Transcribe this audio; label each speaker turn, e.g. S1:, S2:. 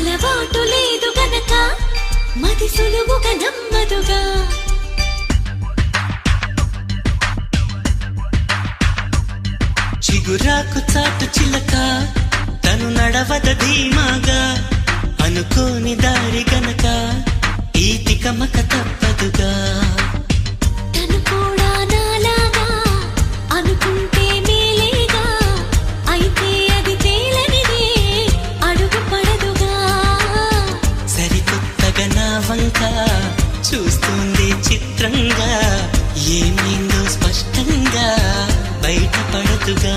S1: అలవాటు లేదు గనక మది సులువుగా నమ్మదుగా.
S2: చిగురాకు చాటు చిలక తను నడవద ధీమాగా అనుకోని దారి గనక ఈ తికమక తప్పదుగా. సరికొత్తగా నా వంక చూస్తుంది చిత్రంగా ఏమైందో స్పష్టంగా బయటపడదుగా